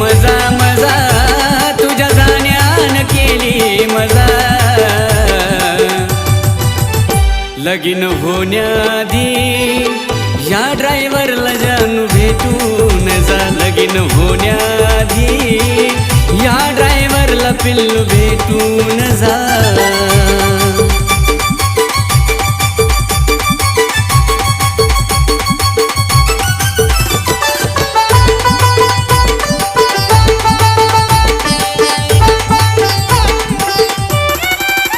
मजा मजा तुझ्या जाण्यान केली मजा. लगीन होण्याआधी या ड्रायव्हरला जानू भेटून जा लगीन होण्याआधी या ड्रायव्हरला पिल्लू भेटून जा